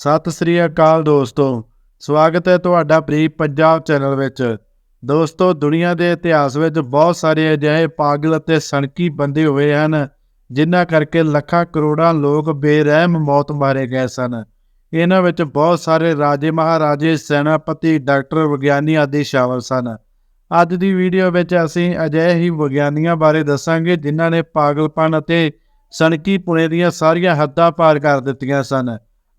ਸਤਿ ਸ੍ਰੀ ਅਕਾਲ ਦੋਸਤੋ। ਸਵਾਗਤ ਹੈ ਤੁਹਾਡਾ ਪ੍ਰੀ ਪੰਜਾਬ ਚੈਨਲ ਵਿੱਚ। ਦੋਸਤੋ, ਦੁਨੀਆ ਦੇ ਇਤਿਹਾਸ ਵਿੱਚ ਬਹੁਤ ਸਾਰੇ ਅਜਿਹੇ ਪਾਗਲ ਅਤੇ ਸਣਕੀ ਬੰਦੇ ਹੋਏ ਹਨ, ਜਿਨ੍ਹਾਂ ਕਰਕੇ ਲੱਖਾਂ ਕਰੋੜਾਂ ਲੋਕ ਬੇਰਹਿਮ ਮੌਤ ਮਾਰੇ ਗਏ ਸਨ। ਇਹਨਾਂ ਵਿੱਚ ਬਹੁਤ ਸਾਰੇ ਰਾਜੇ ਮਹਾਰਾਜੇ, ਸੈਨਾਪਤੀ, ਡਾਕਟਰ, ਵਿਗਿਆਨੀ ਆਦਿ ਸ਼ਾਮਲ ਸਨ। ਅੱਜ ਦੀ ਵੀਡੀਓ ਵਿੱਚ ਅਸੀਂ ਅਜਿਹੇ ਹੀ ਵਿਗਿਆਨੀਆਂ ਬਾਰੇ ਦੱਸਾਂਗੇ, ਜਿਨ੍ਹਾਂ ਨੇ ਪਾਗਲਪਨ ਅਤੇ ਸਣਕੀ ਪੁਣੇ ਦੀਆਂ ਸਾਰੀਆਂ ਹੱਦਾਂ ਪਾਰ ਕਰ ਦਿੱਤੀਆਂ ਸਨ।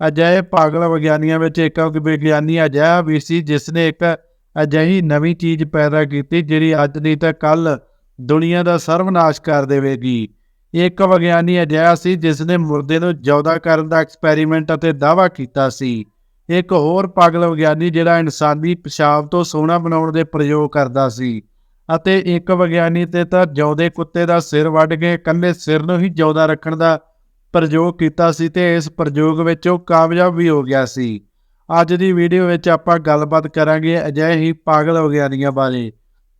ਅਜਿਹੇ ਪਾਗਲ ਵਿਗਿਆਨੀਆਂ ਵਿੱਚ ਇੱਕ ਵਿਗਿਆਨੀ ਅਜਿਹਾ ਵੀ ਸੀ ਜਿਸ ਨੇ ਇੱਕ ਅਜਿਹੀ ਨਵੀਂ ਚੀਜ਼ ਪੈਦਾ ਕੀਤੀ ਜਿਹੜੀ ਅੱਜ ਨਹੀਂ ਤਾਂ ਕੱਲ ਦੁਨੀਆ ਦਾ ਸਰਵਨਾਸ਼ ਕਰ ਦੇਵੇਗੀ। ਇੱਕ ਵਿਗਿਆਨੀ ਅਜਿਹਾ ਸੀ ਜਿਸ ਨੇ ਮੁਰਦੇ ਨੂੰ ਜਿਉਂਦਾ ਕਰਨ ਦਾ ਐਕਸਪੈਰੀਮੈਂਟ ਅਤੇ ਦਾਅਵਾ ਕੀਤਾ ਸੀ। ਇੱਕ ਹੋਰ ਪਾਗਲ ਵਿਗਿਆਨੀ ਜਿਹੜਾ ਇਨਸਾਨੀ ਪਿਸ਼ਾਬ ਤੋਂ ਸੋਨਾ ਬਣਾਉਣ ਦੇ ਪ੍ਰਯੋਗ ਕਰਦਾ ਸੀ ਅਤੇ ਇੱਕ ਵਿਗਿਆਨੀ ਤੇ ਤਾਂ ਜਿਉਂਦੇ ਕੁੱਤੇ ਦਾ ਸਿਰ ਵੱਢ ਕੇ ਇਕੱਲੇ ਸਿਰ ਨੂੰ ਹੀ ਜਿਉਂਦਾ ਰੱਖਣ ਦਾ ਪ੍ਰਯੋਗ ਕੀਤਾ ਸੀ ਤੇ ਇਸ ਪ੍ਰਯੋਗ ਵਿੱਚ ਉਹ ਕਾਮਯਾਬ ਵੀ ਹੋ ਗਿਆ ਸੀ। ਅੱਜ ਦੀ ਵੀਡੀਓ ਵਿੱਚ ਆਪਾਂ ਗੱਲਬਾਤ ਕਰਾਂਗੇ ਅਜਿਹੇ ਹੀ ਪਾਗਲ ਵਿਗਿਆਨੀਆਂ ਬਾਰੇ,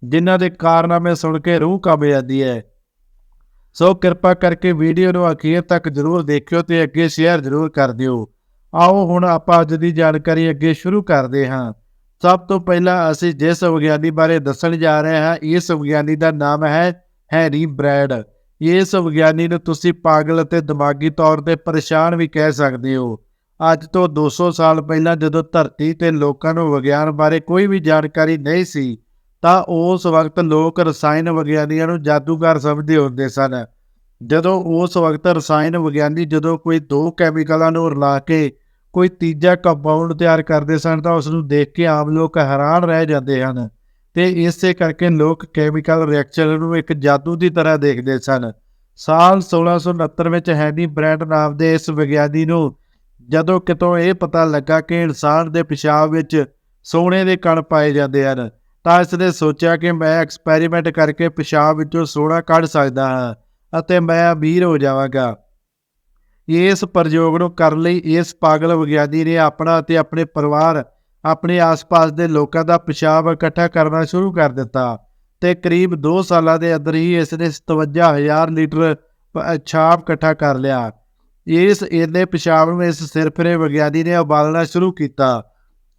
ਜਿਨ੍ਹਾਂ ਦੇ ਕਾਰਨਾਮੇ ਸੁਣ ਕੇ ਰੂਹ ਕੰਬ ਜਾਂਦੀ ਹੈ। ਸੋ ਕਿਰਪਾ ਕਰਕੇ ਵੀਡੀਓ ਨੂੰ ਅਖੀਰ ਤੱਕ ਜ਼ਰੂਰ ਦੇਖਿਓ ਤੇ ਅੱਗੇ ਸ਼ੇਅਰ ਜ਼ਰੂਰ ਕਰ ਦਿਓ। ਆਓ ਹੁਣ ਆਪਾਂ ਅੱਜ ਦੀ ਜਾਣਕਾਰੀ ਅੱਗੇ ਸ਼ੁਰੂ ਕਰਦੇ ਹਾਂ। ਸਭ ਤੋਂ ਪਹਿਲਾਂ ਅਸੀਂ ਜਿਸ ਵਿਗਿਆਨੀ ਬਾਰੇ ਦੱਸਣ ਜਾ ਰਹੇ ਹਾਂ, ਇਸ ਵਿਗਿਆਨੀ ਦਾ ਨਾਮ ਹੈ ਹੈਰੀ ਬ੍ਰੈਡ। ਇਸ ਵਿਗਿਆਨੀ ਨੂੰ ਤੁਸੀਂ ਪਾਗਲ ਅਤੇ ਦਿਮਾਗੀ ਤੌਰ ਤੇ ਪਰੇਸ਼ਾਨ ਵੀ ਕਹਿ ਸਕਦੇ ਹੋ। ਅੱਜ ਤੋਂ 200 ਸਾਲ ਪਹਿਲਾਂ ਜਦੋਂ ਧਰਤੀ ਤੇ ਲੋਕਾਂ ਨੂੰ ਵਿਗਿਆਨ ਬਾਰੇ ਕੋਈ ਵੀ ਜਾਣਕਾਰੀ ਨਹੀਂ ਸੀ, ਤਾਂ ਉਸ ਵਕਤ ਲੋਕ ਰਸਾਇਣ ਵਿਗਿਆਨੀਆਂ ਨੂੰ ਜਾਦੂਗਰ ਸਮਝਦੇ ਹੁੰਦੇ ਸਨ। ਜਦੋਂ ਉਸ ਵਕਤ ਰਸਾਇਣ ਵਿਗਿਆਨੀ ਜਦੋਂ ਕੋਈ ਦੋ ਕੈਮੀਕਲਾਂ ਨੂੰ ਰਲਾ ਕੇ ਕੋਈ ਤੀਜਾ ਕੰਪਾਊਂਡ ਤਿਆਰ ਕਰਦੇ ਸਨ, ਤਾਂ ਉਸ ਨੂੰ ਦੇਖ ਕੇ ਆਮ ਲੋਕ ਹੈਰਾਨ ਰਹਿ ਜਾਂਦੇ ਹਨ। ਤੇ ਇਸੇ ਕਰਕੇ ਲੋਕ ਕੈਮੀਕਲ ਰਿਐਕਸ਼ਨ ਨੂੰ ਇੱਕ ਜਾਦੂ ਦੀ ਤਰ੍ਹਾਂ ਦੇਖਦੇ ਸਨ। ਸਾਲ 1669 ਵਿੱਚ ਹੈਨੀ ਬ੍ਰੈਂਡ ਨਾਮ ਦੇ ਇਸ ਵਿਗਿਆਨੀ ਨੂੰ ਜਦੋਂ ਕਿਤੋਂ ਇਹ ਪਤਾ ਲੱਗਾ ਕਿ ਇਨਸਾਨ ਦੇ ਪਿਸ਼ਾਬ ਵਿੱਚ ਸੋਨੇ ਦੇ ਕਣ ਪਾਏ ਜਾਂਦੇ ਹਨ, ਤਾਂ ਇਸ ਨੇ ਸੋਚਿਆ ਕਿ ਮੈਂ ਐਕਸਪੈਰੀਮੈਂਟ ਕਰਕੇ ਪਿਸ਼ਾਬ ਵਿੱਚੋਂ ਸੋਨਾ ਕੱਢ ਸਕਦਾ ਹਾਂ ਅਤੇ ਮੈਂ ਅਮੀਰ ਹੋ ਜਾਵਾਂਗਾ। ਇਸ ਪ੍ਰਯੋਗ ਨੂੰ ਕਰਨ ਲਈ ਇਸ ਪਾਗਲ ਵਿਗਿਆਨੀ ਨੇ ਆਪਣਾ ਅਤੇ ਆਪਣੇ ਪਰਿਵਾਰ ਆਪਣੇ ਆਸ-ਪਾਸ ਦੇ ਲੋਕਾਂ ਦਾ ਪਿਸ਼ਾਬ ਇਕੱਠਾ ਕਰਨਾ ਸ਼ੁਰੂ ਕਰ ਦਿੱਤਾ ਤੇ ਕਰੀਬ 2 ਸਾਲਾਂ ਦੇ ਅੰਦਰ ਹੀ ਇਸ ਨੇ 57000 ਲੀਟਰ ਪਿਸ਼ਾਬ ਇਕੱਠਾ ਕਰ ਲਿਆ। ਇਸ, ਇਹਦੇ ਪਿਸ਼ਾਬ ਨੂੰ ਇਸ ਸਿਰਫਰੇ ਵਿਗਿਆਨੀ ਨੇ ਉਬਾਲਣਾ ਸ਼ੁਰੂ ਕੀਤਾ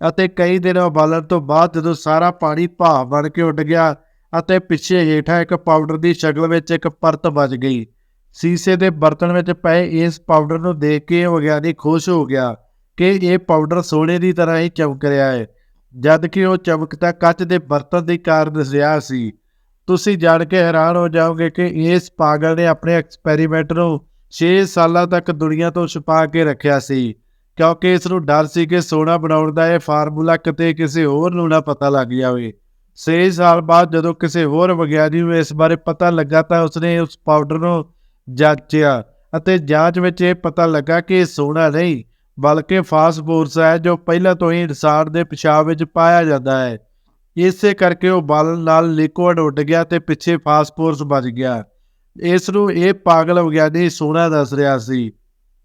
ਅਤੇ ਕਈ ਦਿਨ ਉਬਾਲਣ ਤੋਂ ਬਾਅਦ ਜਦੋਂ ਸਾਰਾ ਪਾਣੀ ਭਾਫ ਬਣ ਕੇ ਉੱਡ ਗਿਆ ਅਤੇ ਪਿੱਛੇ ਹੇਠਾਂ ਇੱਕ ਪਾਊਡਰ ਦੀ ਸ਼ਕਲ ਵਿੱਚ ਇੱਕ ਪਰਤ ਬਚ ਗਈ। ਸੀਸੇ ਦੇ ਬਰਤਨ ਵਿੱਚ ਪਏ ਇਸ ਪਾਊਡਰ ਨੂੰ ਦੇਖ ਕੇ ਵਿਗਿਆਨੀ ਖੁਸ਼ ਹੋ ਗਿਆ ਕਿ ਇਹ ਪਾਊਡਰ ਸੋਨੇ ਦੀ ਤਰ੍ਹਾਂ ਹੀ ਚਮਕ ਰਿਹਾ ਹੈ, ਜਦ ਕਿ ਉਹ ਚਮਕਤਾ ਕੱਚ ਦੇ ਬਰਤਨ ਦੀ ਕਾਰਨ ਰਿਹਾ ਸੀ। ਤੁਸੀਂ ਜਾਣ ਕੇ ਹੈਰਾਨ ਹੋ ਜਾਓਗੇ ਕਿ ਇਸ ਪਾਗਲ ਨੇ ਆਪਣੇ ਐਕਸਪੈਰੀਮੈਂਟ ਨੂੰ 6 ਸਾਲਾਂ ਤੱਕ ਦੁਨੀਆ ਤੋਂ ਛੁਪਾ ਕੇ ਰੱਖਿਆ ਸੀ, ਕਿਉਂਕਿ ਇਸ ਨੂੰ ਡਰ ਸੀ ਕਿ ਸੋਨਾ ਬਣਾਉਣ ਦਾ ਇਹ ਫਾਰਮੂਲਾ ਕਿਤੇ ਕਿਸੇ ਹੋਰ ਨੂੰ ਨਾ ਪਤਾ ਲੱਗ ਜਾਵੇ। 6 ਸਾਲ ਬਾਅਦ ਜਦੋਂ ਕਿਸੇ ਹੋਰ ਵਿਗਿਆਨੀ ਨੂੰ ਇਸ ਬਾਰੇ ਪਤਾ ਲੱਗਾ ਤਾਂ ਉਸਨੇ ਉਸ ਪਾਊਡਰ ਨੂੰ ਜਾਂਚਿਆ ਅਤੇ ਜਾਂਚ ਵਿੱਚ ਇਹ ਪਤਾ ਲੱਗਾ ਕਿ ਇਹ ਸੋਨਾ ਨਹੀਂ ਬਲਕਿ ਫਾਸਫੋਰਸ ਹੈ ਜੋ ਪਹਿਲਾਂ ਤੋਂ ਹੀ ਇਨਸਾਨ ਦੇ ਪਿਸ਼ਾਬ ਵਿੱਚ ਪਾਇਆ ਜਾਂਦਾ ਹੈ। ਇਸੇ ਕਰਕੇ ਉਹ ਬਲ ਨਾਲ ਲਿਕੁਇਡ ਉੱਡ ਗਿਆ ਤੇ ਪਿੱਛੇ ਫਾਸਫੋਰਸ ਬਚ ਗਿਆ। ਇਸ ਨੂੰ ਇਹ ਪਾਗਲ ਵਿਗਿਆਨੀ ਸੋਨਾ ਦੱਸ ਰਿਹਾ ਸੀ।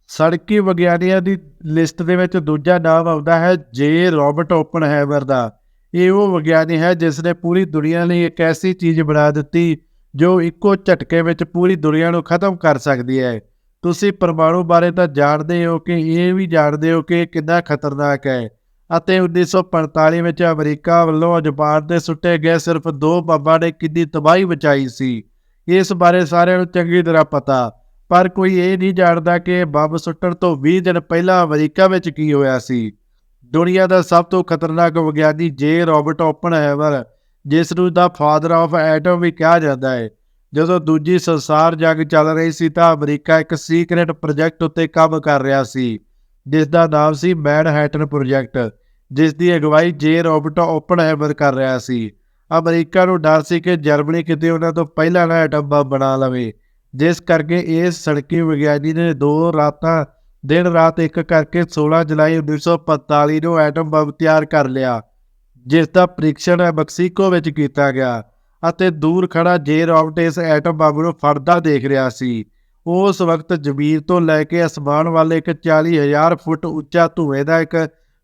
ਸੜਕੀ ਵਿਗਿਆਨੀਆਂ ਦੀ ਲਿਸਟ ਦੇ ਵਿੱਚ ਦੂਜਾ ਨਾਮ ਆਉਂਦਾ ਹੈ ਜੇ ਰਾਬਰਟ ਓਪਨਹੈਮਰ ਦਾ। ਇਹ ਉਹ ਵਿਗਿਆਨੀ ਹੈ ਜਿਸ ਨੇ ਪੂਰੀ ਦੁਨੀਆ ਲਈ ਇੱਕ ਐਸੀ ਚੀਜ਼ ਬਣਾ ਦਿੱਤੀ ਜੋ ਇੱਕੋ ਝਟਕੇ ਵਿੱਚ ਪੂਰੀ ਦੁਨੀਆ ਨੂੰ ਖਤਮ ਕਰ ਸਕਦੀ ਹੈ। ਤੁਸੀਂ ਪਰਮਾਣੂ ਬਾਰੇ ਤਾਂ ਜਾਣਦੇ ਹੋ ਕਿ ਇਹ ਵੀ ਜਾਣਦੇ ਹੋ ਕਿ ਕਿੰਨਾ ਖਤਰਨਾਕ ਹੈ। ਅਤੇ 1945 ਵਿੱਚ ਅਮਰੀਕਾ ਵੱਲੋਂ ਜਾਪਾਨ ਤੇ ਸੁੱਟੇ ਗਏ ਸਿਰਫ ਦੋ ਬੰਬਾਂ ਨੇ ਕਿੰਨੀ ਤਬਾਹੀ ਮਚਾਈ ਸੀ, ਇਸ ਬਾਰੇ ਸਾਰਿਆਂ ਨੂੰ ਚੰਗੀ ਤਰ੍ਹਾਂ ਪਤਾ। ਪਰ ਕੋਈ ਇਹ ਨਹੀਂ ਜਾਣਦਾ ਕਿ ਬੰਬ ਸੁੱਟਣ ਤੋਂ 20 ਦਿਨ ਪਹਿਲਾਂ ਅਮਰੀਕਾ ਵਿੱਚ ਕੀ ਹੋਇਆ ਸੀ। ਦੁਨੀਆ ਦਾ ਸਭ ਤੋਂ ਖਤਰਨਾਕ ਵਿਗਿਆਨੀ ਜੇ ਰਾਬਰਟ ਓਪਨਹੈਮਰ ਜਿਸ ਨੂੰ ਦਾ ਫਾਦਰ ਆਫ ਐਟਮ ਵੀ ਕਿਹਾ ਜਾਂਦਾ ਹੈ ਜਦੋਂ ਦੂਜੀ ਸੰਸਾਰ ਜੰਗ ਚੱਲ ਰਹੀ ਸੀ ਤਾਂ ਅਮਰੀਕਾ ਇੱਕ ਸੀਕ੍ਰੇਟ ਪ੍ਰੋਜੈਕਟ ਉੱਤੇ ਕੰਮ ਕਰ ਰਿਹਾ ਸੀ ਜਿਸ ਦਾ ਨਾਮ ਸੀ ਮੈਨਹੈਟਨ ਪ੍ਰੋਜੈਕਟ ਜਿਸ ਦੀ ਅਗਵਾਈ ਜੇ ਰਾਬਰਟ ਓਪਨਹੈਮਰ ਕਰ ਰਿਹਾ ਸੀ। ਅਮਰੀਕਾ ਨੂੰ ਡਰ ਸੀ ਕਿ ਜਰਮਨੀ ਕਿਤੇ ਉਹਨਾਂ ਤੋਂ ਪਹਿਲਾਂ ਨਾ ਐਟਮ ਬੰਬ ਬਣਾ ਲਵੇ, ਜਿਸ ਕਰਕੇ ਇਸ ਸੜਕੀ ਵਿਗਿਆਨੀ ਨੇ ਦੋ ਰਾਤਾਂ, ਦਿਨ ਰਾਤ ਇੱਕ ਕਰਕੇ 16 ਜੁਲਾਈ 1945 ਨੂੰ ਐਟਮ ਬੰਬ ਤਿਆਰ ਕਰ ਲਿਆ ਜਿਸ ਦਾ ਪ੍ਰੀਖਣ ਮੈਕਸੀਕੋ ਵਿੱਚ ਕੀਤਾ ਗਿਆ। ਅਤੇ ਦੂਰ ਖੜਾ ਜੇ ਰਾਬਰਟ ਇਸ ਐਟਮ ਬੰਬ ਨੂੰ ਫੜਦਾ ਦੇਖ ਰਿਹਾ ਸੀ। ਉਸ ਵਕਤ ਜ਼ਮੀਰ ਤੋਂ ਲੈ ਕੇ ਅਸਮਾਨ ਵੱਲ ਇੱਕ 40000 ਫੁੱਟ ਉੱਚਾ ਧੂਏ ਦਾ ਇੱਕ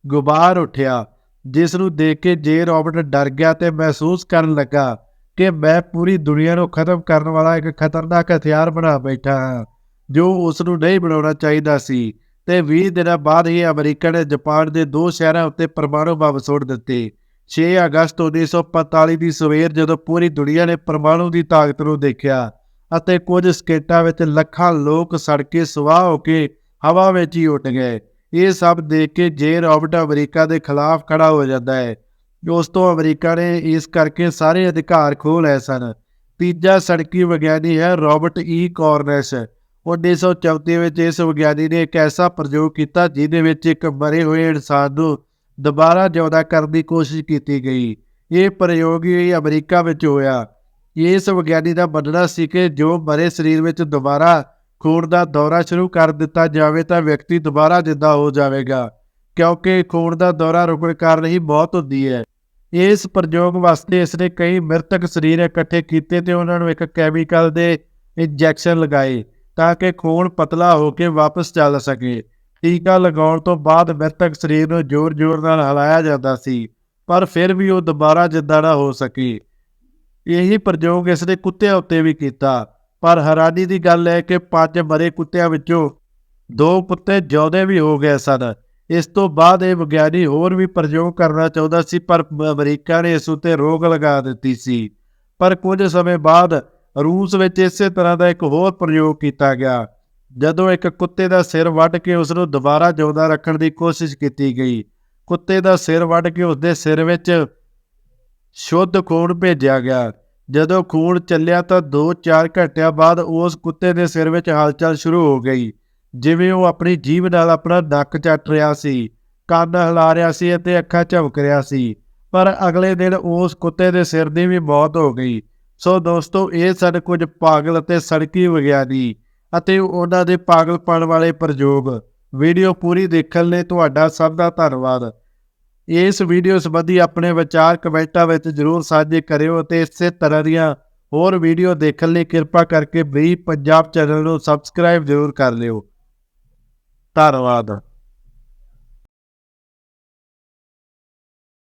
ਗੁਬਾਰ ਉੱਠਿਆ, ਜਿਸ ਨੂੰ ਦੇਖ ਕੇ ਜੇ ਰਾਬਰਟ ਡਰ ਗਿਆ ਤੇ ਮਹਿਸੂਸ ਕਰਨ ਲੱਗਾ ਕਿ ਮੈਂ ਪੂਰੀ ਦੁਨੀਆ ਨੂੰ ਖਤਮ ਕਰਨ ਵਾਲਾ ਇੱਕ ਖਤਰਨਾਕ ਹਥਿਆਰ ਬਣਾ ਬੈਠਾ ਹਾਂ, ਜੋ ਉਸ ਨੂੰ ਨਹੀਂ ਬਣਾਉਣਾ ਚਾਹੀਦਾ ਸੀ ਤੇ 20 ਦਿਨਾਂ ਬਾਅਦ ਹੀ ਅਮਰੀਕਾ ਨੇ ਜਾਪਾਨ ਦੇ ਦੋ ਸ਼ਹਿਰਾਂ ਉੱਤੇ ਪਰਮਾਣੂ ਬੰਬ ਸੁੱਟ ਦਿੱਤੇ। 6 ਅਗਸਤ 1945 ਦੀ ਸਵੇਰ ਜਦੋਂ ਪੂਰੀ ਦੁਨੀਆ ਨੇ ਪਰਮਾਣੂ ਦੀ ਤਾਕਤ ਨੂੰ ਦੇਖਿਆ ਅਤੇ ਕੁਝ ਸਕਿੰਟਾਂ ਵਿੱਚ ਲੱਖਾਂ ਲੋਕ ਸੜ ਕੇ ਸੁਆਹ ਹੋ ਕੇ ਹਵਾ ਵਿੱਚ ਹੀ ਉੱਡ ਗਏ। ਇਹ ਸਭ ਦੇਖ ਕੇ ਜੇ ਰਾਬਰਟ ਅਮਰੀਕਾ ਦੇ ਖਿਲਾਫ ਖੜਾ ਹੋ ਜਾਂਦਾ ਹੈ। ਉਸ ਤੋਂ ਅਮਰੀਕਾ ਨੇ ਇਸ ਕਰਕੇ ਸਾਰੇ ਅਧਿਕਾਰ ਖੋਹ ਲਏ ਸਨ। ਤੀਜਾ ਸੜਕੀ ਵਿਗਿਆਨੀ ਹੈ ਰਾਬਰਟ ਈ ਕਾਰਨੈਸ। 1934 ਵਿੱਚ ਇਸ ਵਿਗਿਆਨੀ ਨੇ ਇੱਕ ਐਸਾ ਪ੍ਰਯੋਗ ਕੀਤਾ ਜਿਹਦੇ ਵਿੱਚ ਇੱਕ ਮਰੇ ਹੋਏ ਇਨਸਾਨ ਨੂੰ ਦੁਬਾਰਾ ਜਿਉਂਦਾ ਕਰਨ ਦੀ ਕੋਸ਼ਿਸ਼ ਕੀਤੀ ਗਈ। ਇਹ ਪ੍ਰਯੋਗ ਹੀ ਅਮਰੀਕਾ ਵਿੱਚ ਹੋਇਆ। ਇਸ ਵਿਗਿਆਨੀ ਦਾ ਮੰਨਣਾ ਸੀ ਕਿ ਜੋ ਮਰੇ ਸਰੀਰ ਵਿੱਚ ਦੁਬਾਰਾ ਖੂਨ ਦਾ ਦੌਰਾ ਸ਼ੁਰੂ ਕਰ ਦਿੱਤਾ ਜਾਵੇ ਤਾਂ ਵਿਅਕਤੀ ਦੁਬਾਰਾ ਜ਼ਿੰਦਾ ਹੋ ਜਾਵੇਗਾ, ਕਿਉਂਕਿ ਖੂਨ ਦਾ ਦੌਰਾ ਰੁਕਣ ਕਾਰਨ ਹੀ ਮੌਤ ਹੁੰਦੀ ਹੈ। ਇਸ ਪ੍ਰਯੋਗ ਵਾਸਤੇ ਇਸਨੇ ਕਈ ਮ੍ਰਿਤਕ ਸਰੀਰ ਇਕੱਠੇ ਕੀਤੇ ਤੇ ਉਹਨਾਂ ਨੂੰ ਇੱਕ ਕੈਮੀਕਲ ਦੇ ਇੰਜੈਕਸ਼ਨ ਲਗਾਏ ਤਾਂ ਕਿ ਖੂਨ ਪਤਲਾ ਹੋ ਕੇ ਵਾਪਸ ਚੱਲ ਸਕੇ। ਟੀਕਾ ਲਗਾਉਣ ਤੋਂ ਬਾਅਦ ਮ੍ਰਿਤਕ ਸਰੀਰ ਨੂੰ ਜ਼ੋਰ-ਜ਼ੋਰ ਨਾਲ ਹਿਲਾਇਆ ਜਾਂਦਾ ਸੀ, ਪਰ ਫਿਰ ਵੀ ਉਹ ਦੁਬਾਰਾ ਜਿੰਦਾ ਨਾ ਹੋ ਸਕੀ। ਇਹੀ ਪ੍ਰਯੋਗ ਇਸਨੇ ਕੁੱਤਿਆਂ ਉੱਤੇ ਵੀ ਕੀਤਾ। ਪਰ ਹੈਰਾਨੀ ਦੀ ਗੱਲ ਹੈ ਕਿ ਪੰਜ ਮਰੇ ਕੁੱਤਿਆਂ ਵਿੱਚੋਂ ਦੋ ਕੁੱਤੇ ਜਿਉਂਦੇ ਵੀ ਹੋ ਗਏ ਸਨ। ਇਸ ਤੋਂ ਬਾਅਦ ਇਹ ਵਿਗਿਆਨੀ ਹੋਰ ਵੀ ਪ੍ਰਯੋਗ ਕਰਨਾ ਚਾਹੁੰਦਾ ਸੀ, ਪਰ ਅਮਰੀਕਾ ਨੇ ਇਸ ਉੱਤੇ ਰੋਕ ਲਗਾ ਦਿੱਤੀ ਸੀ। ਪਰ ਕੁਝ ਸਮੇਂ ਬਾਅਦ ਰੂਸ ਵਿੱਚ ਇਸੇ ਤਰ੍ਹਾਂ ਦਾ ਇੱਕ ਹੋਰ ਪ੍ਰਯੋਗ ਕੀਤਾ ਗਿਆ। ਜਦੋਂ ਇੱਕ ਕੁੱਤੇ ਦਾ ਸਿਰ ਵੱਢ ਕੇ ਉਸ ਨੂੰ ਦੁਬਾਰਾ ਜਿਉਂਦਾ ਰੱਖਣ ਦੀ ਕੋਸ਼ਿਸ਼ ਕੀਤੀ ਗਈ, ਕੁੱਤੇ ਦਾ ਸਿਰ ਵੱਢ ਕੇ ਉਸ ਦੇ ਸਿਰ ਵਿੱਚ ਸ਼ੁੱਧ ਖੂਨ ਭੇਜਿਆ ਗਿਆ। ਜਦੋਂ ਖੂਨ ਚੱਲਿਆ ਤਾਂ 2-4 ਘੰਟਿਆਂ ਬਾਅਦ ਉਸ ਕੁੱਤੇ ਦੇ ਸਿਰ ਵਿੱਚ ਹਲਚਲ ਸ਼ੁਰੂ ਹੋ ਗਈ, ਜਿਵੇਂ ਉਹ ਆਪਣੀ ਜੀਭ ਨਾਲ ਆਪਣਾ ਨੱਕ ਚੱਟ ਰਿਹਾ ਸੀ, ਕੰਨ ਹਿਲਾ ਰਿਹਾ ਸੀ ਅਤੇ ਅੱਖਾਂ ਝਪਕ ਰਿਹਾ ਸੀ। ਪਰ ਅਗਲੇ ਦਿਨ ਉਸ ਕੁੱਤੇ ਦੇ ਸਿਰ ਦੀ ਵੀ ਮੌਤ ਹੋ ਗਈ। ਸੋ ਦੋਸਤੋ, ਇਹ ਸਨ ਕੁਝ ਪਾਗਲ ਅਤੇ ਸੜਕੀ ਵਿਗਿਆਨੀ। ਅਤੇ ਉਹਨਾਂ ਦੇ ਪਾਗਲਪਣ ਵਾਲੇ ਪ੍ਰਯੋਗ। ਵੀਡੀਓ ਪੂਰੀ ਦੇਖਣ ਲਈ ਤੁਹਾਡਾ ਸਭ ਦਾ ਧੰਨਵਾਦ। ਇਸ ਵੀਡੀਓ ਸੰਬੰਧੀ ਆਪਣੇ ਵਿਚਾਰ ਕਮੈਂਟਾਂ ਵਿੱਚ ਜ਼ਰੂਰ ਸਾਂਝੇ ਕਰਿਓ ਅਤੇ ਇਸੇ ਤਰ੍ਹਾਂ ਦੀਆਂ ਹੋਰ ਵੀਡੀਓ ਦੇਖਣ ਲਈ ਕਿਰਪਾ ਕਰਕੇ ਵੀ ਪੰਜਾਬ ਚੈਨਲ ਨੂੰ ਸਬਸਕ੍ਰਾਈਬ ਜ਼ਰੂਰ ਕਰ ਲਿਓ। ਧੰਨਵਾਦ।